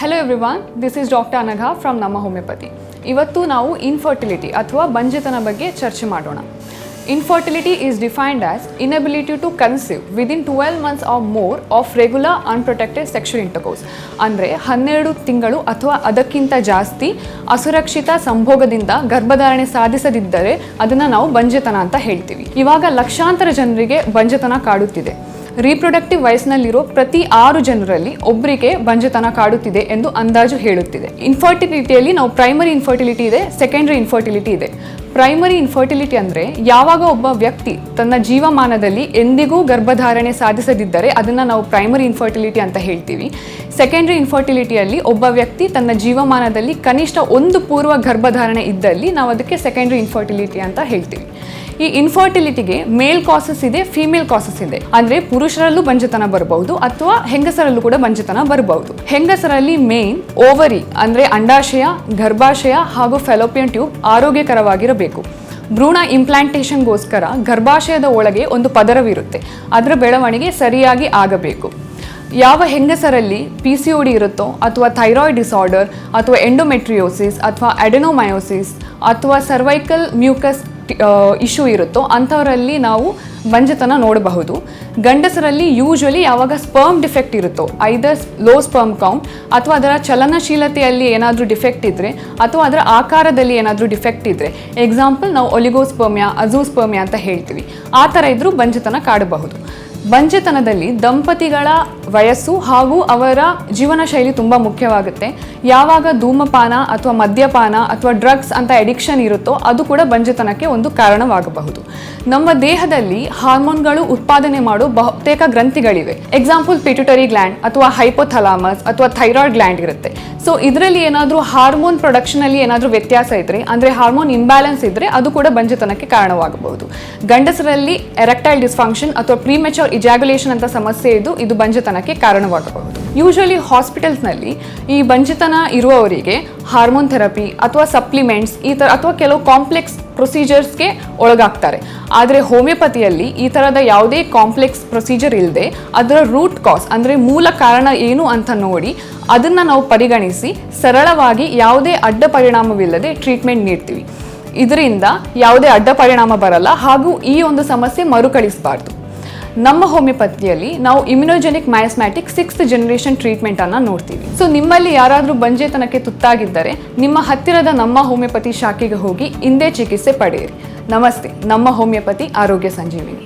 Hello everyone this is doctor Anagha from ನಮ್ಮ homeopathy ಇವತ್ತು ನಾವು ಇನ್ಫರ್ಟಿಲಿಟಿ ಅಥವಾ ಬಂಜೆತನ ಬಗ್ಗೆ ಚರ್ಚೆ ಮಾಡೋಣ. Infertility is defined as inability to conceive within twelve months of more of regular unprotected sexual intercourse ಅಂದರೆ ಹನ್ನೆರಡು ತಿಂಗಳು ಅಥವಾ ಅದಕ್ಕಿಂತ ಜಾಸ್ತಿ ಅಸುರಕ್ಷಿತ ಸಂಭೋಗದಿಂದ ಗರ್ಭಧಾರಣೆ ಸಾಧಿಸದಿದ್ದರೆ ಅದನ್ನು ನಾವು ಬಂಜೆತನ ಅಂತ ಹೇಳ್ತೀವಿ. ಇವಾಗ ಲಕ್ಷಾಂತರ ಜನರಿಗೆ ಬಂಜೆತನ ಕಾಡುತ್ತಿದೆ. ರೀಪ್ರೊಡಕ್ಟಿವ್ ವಯಸ್ಸಿನಲ್ಲಿರೋ ಪ್ರತಿ ಆರು ಜನರಲ್ಲಿ ಒಬ್ಬರಿಗೆ ಬಂಜೆತನ ಕಾಡುತ್ತಿದೆ ಎಂದು ಅಂದಾಜು ಹೇಳುತ್ತಿದೆ. ಇನ್ಫರ್ಟಿಲಿಟಿಯಲ್ಲಿ ನಾವು ಪ್ರೈಮರಿ ಇನ್ಫರ್ಟಿಲಿಟಿ ಇದೆ ಸೆಕೆಂಡರಿ ಇನ್ಫರ್ಟಿಲಿಟಿ ಇದೆ. ಪ್ರೈಮರಿ ಇನ್ಫರ್ಟಿಲಿಟಿ ಅಂದರೆ ಯಾವಾಗ ಒಬ್ಬ ವ್ಯಕ್ತಿ ತನ್ನ ಜೀವಮಾನದಲ್ಲಿ ಎಂದಿಗೂ ಗರ್ಭಧಾರಣೆ ಸಾಧಿಸದಿದ್ದರೆ ಅದನ್ನು ನಾವು ಪ್ರೈಮರಿ ಇನ್ಫರ್ಟಿಲಿಟಿ ಅಂತ ಹೇಳ್ತೀವಿ. ಸೆಕೆಂಡ್ರಿ ಇನ್ಫರ್ಟಿಲಿಟಿಯಲ್ಲಿ ಒಬ್ಬ ವ್ಯಕ್ತಿ ತನ್ನ ಜೀವಮಾನದಲ್ಲಿ ಕನಿಷ್ಠ ಒಂದು ಪೂರ್ವ ಗರ್ಭಧಾರಣೆ ಇದ್ದಲ್ಲಿ ನಾವು ಅದಕ್ಕೆ ಸೆಕೆಂಡ್ರಿ ಇನ್ಫರ್ಟಿಲಿಟಿ ಅಂತ ಹೇಳ್ತೀವಿ. ಈ ಇನ್ಫರ್ಟಿಲಿಟಿಗೆ ಮೇಲ್ ಕಾಸಸ್ ಇದೆ ಫಿಮೇಲ್ ಕಾಸಸ್ ಇದೆ. ಅಂದ್ರೆ ಪುರುಷರಲ್ಲೂ ಬಂಜತನ ಬರಬಹುದು ಅಥವಾ ಹೆಂಗಸರಲ್ಲೂ ಕೂಡ ಬಂಜತನ ಬರಬಹುದು. ಹೆಂಗಸರಲ್ಲಿ ಮೇನ್ ಓವರಿ ಅಂದ್ರೆ ಅಂಡಾಶಯ, ಗರ್ಭಾಶಯ ಹಾಗೂ ಫೆಲೋಪಿಯನ್ ಟ್ಯೂಬ್ ಆರೋಗ್ಯಕರವಾಗಿರಬೇಕು. ಭ್ರೂಣ ಇಂಪ್ಲಾಂಟೇಷನ್ಗೋಸ್ಕರ ಗರ್ಭಾಶಯದ ಒಳಗೆ ಒಂದು ಪದರವಿರುತ್ತೆ. ಅದರ ಬೆಳವಣಿಗೆ ಸರಿಯಾಗಿ ಆಗಬೇಕು. ಯಾವ ಹೆಂಗಸರಲ್ಲಿ ಪಿ ಸಿ ಡಿ ಇರುತ್ತೋ ಅಥವಾ ಥೈರಾಯ್ಡ್ ಡಿಸಾರ್ಡರ್ ಅಥವಾ ಎಂಡೋಮೆಟ್ರಿಯೋಸಿಸ್ ಅಥವಾ ಅಡೆನೋಮಯೋಸಿಸ್ ಅಥವಾ ಸರ್ವೈಕಲ್ ಮ್ಯೂಕಸ್ ಇಶ್ಯೂ ಇರುತ್ತೋ ಅಂಥವರಲ್ಲಿ ನಾವು ಬಂಜತನ ನೋಡಬಹುದು. ಗಂಡಸರಲ್ಲಿ ಯೂಶ್ವಲಿ ಯಾವಾಗ ಸ್ಪರ್ಮ್ ಡಿಫೆಕ್ಟ್ ಇರುತ್ತೋ ಐದರ್ ಲೋ ಸ್ಪರ್ಮ್ ಕೌಂಟ್ ಅಥವಾ ಅದರ ಚಲನಶೀಲತೆಯಲ್ಲಿ ಏನಾದರೂ ಡಿಫೆಕ್ಟ್ ಇದ್ದರೆ ಅಥವಾ ಅದರ ಆಕಾರದಲ್ಲಿ ಏನಾದರೂ ಡಿಫೆಕ್ಟ್ ಇದ್ದರೆ ಎಕ್ಸಾಂಪಲ್ ನಾವು ಒಲಿಗೋಸ್ಪರ್ಮ್ಯಾ ಅಜೂಸ್ಪರ್ಮ್ಯಾ ಅಂತ ಹೇಳ್ತೀವಿ. ಆ ಥರ ಇದ್ದರೂ ಬಂಜತನ ಕಾಡಬಹುದು. ಬಂಜೆತನದಲ್ಲಿ ದಂಪತಿಗಳ ವಯಸ್ಸು ಹಾಗೂ ಅವರ ಜೀವನ ಶೈಲಿ ತುಂಬ ಮುಖ್ಯವಾಗುತ್ತೆ. ಯಾವಾಗ ಧೂಮಪಾನ ಅಥವಾ ಮದ್ಯಪಾನ ಅಥವಾ ಡ್ರಗ್ಸ್ ಅಂತ ಎಡಿಕ್ಷನ್ ಇರುತ್ತೋ ಅದು ಕೂಡ ಬಂಜೆತನಕ್ಕೆ ಒಂದು ಕಾರಣವಾಗಬಹುದು. ನಮ್ಮ ದೇಹದಲ್ಲಿ ಹಾರ್ಮೋನ್ಗಳು ಉತ್ಪಾದನೆ ಮಾಡೋ ಬಹುತೇಕ ಗ್ರಂಥಿಗಳಿವೆ. ಎಕ್ಸಾಂಪಲ್ ಪಿಟ್ಯುಟರಿ ಗ್ಲ್ಯಾಂಡ್ ಅಥವಾ ಹೈಪೋಥಲಾಮಸ್ ಅಥವಾ ಥೈರಾಯ್ಡ್ ಗ್ಲ್ಯಾಂಡ್ ಇರುತ್ತೆ. ಸೊ ಇದರಲ್ಲಿ ಏನಾದರೂ ಹಾರ್ಮೋನ್ ಪ್ರೊಡಕ್ಷನಲ್ಲಿ ಏನಾದರೂ ವ್ಯತ್ಯಾಸ ಇದ್ದರೆ ಅಂದರೆ ಹಾರ್ಮೋನ್ ಇಂಬ್ಯಾಲೆನ್ಸ್ ಇದ್ದರೆ ಅದು ಕೂಡ ಬಂಜೆತನಕ್ಕೆ ಕಾರಣವಾಗಬಹುದು. ಗಂಡಸರಲ್ಲಿ ಎರೆಕ್ಟೈಲ್ ಡಿಸ್ಫಂಕ್ಷನ್ ಅಥವಾ ಪ್ರೀಮೆಚೋರ್ ಇಜಾಗುಲೇಷನ್ ಅಂತ ಸಮಸ್ಯೆ ಇದ್ದು ಇದು ಬಂಜೆತನಕ್ಕೆ ಕಾರಣವಾಗಬಹುದು. ಯೂಶಲಿ ಹಾಸ್ಪಿಟಲ್ಸ್ನಲ್ಲಿ ಈ ಬಂಜೆತನ ಇರುವವರಿಗೆ ಹಾರ್ಮೋನ್ ಥೆರಪಿ ಅಥವಾ ಸಪ್ಲಿಮೆಂಟ್ಸ್ ಈ ಥರ ಅಥವಾ ಕೆಲವು ಕಾಂಪ್ಲೆಕ್ಸ್ ಪ್ರೊಸೀಜರ್ಸ್ಗೆ ಒಳಗಾಗ್ತಾರೆ. ಆದರೆ ಹೋಮಿಯೋಪತಿಯಲ್ಲಿ ಈ ಥರದ ಯಾವುದೇ ಕಾಂಪ್ಲೆಕ್ಸ್ ಪ್ರೊಸೀಜರ್ ಇಲ್ಲದೆ ಅದರ ರೂಟ್ ಕಾಸ್ ಅಂದರೆ ಮೂಲ ಕಾರಣ ಏನು ಅಂತ ನೋಡಿ ಅದನ್ನು ನಾವು ಪರಿಗಣಿಸಿ ಸರಳವಾಗಿ ಯಾವುದೇ ಅಡ್ಡ ಪರಿಣಾಮವಿಲ್ಲದೆ ಟ್ರೀಟ್ಮೆಂಟ್ ನೀಡ್ತೀವಿ. ಇದರಿಂದ ಯಾವುದೇ ಅಡ್ಡ ಪರಿಣಾಮ ಬರಲ್ಲ ಹಾಗೂ ಈ ಒಂದು ಸಮಸ್ಯೆ ಮರುಕಳಿಸಬಾರ್ದು. ನಮ್ಮ ಹೋಮಿಯೋಪತಿಯಲ್ಲಿ ನಾವು immunogenic miasmatic sixth generation treatment ಅನ್ನ ನೋಡ್ತೀವಿ. ಸೊ ನಿಮ್ಮಲ್ಲಿ ಯಾರಾದರೂ ಬಂಜೆತನಕ್ಕೆ ತುತ್ತಾಗಿದ್ದರೆ, ನಿಮ್ಮ ಹತ್ತಿರದ ನಮ್ಮ ಹೋಮಿಯೋಪತಿ ಶಾಖೆಗೆ ಹೋಗಿ ಹಿಂದೆ ಚಿಕಿತ್ಸೆ ಪಡೆಯಿರಿ. ನಮಸ್ತೆ, ನಮ್ಮ ಹೋಮಿಯೋಪತಿ ಆರೋಗ್ಯ ಸಂಜೀವಿನಿ.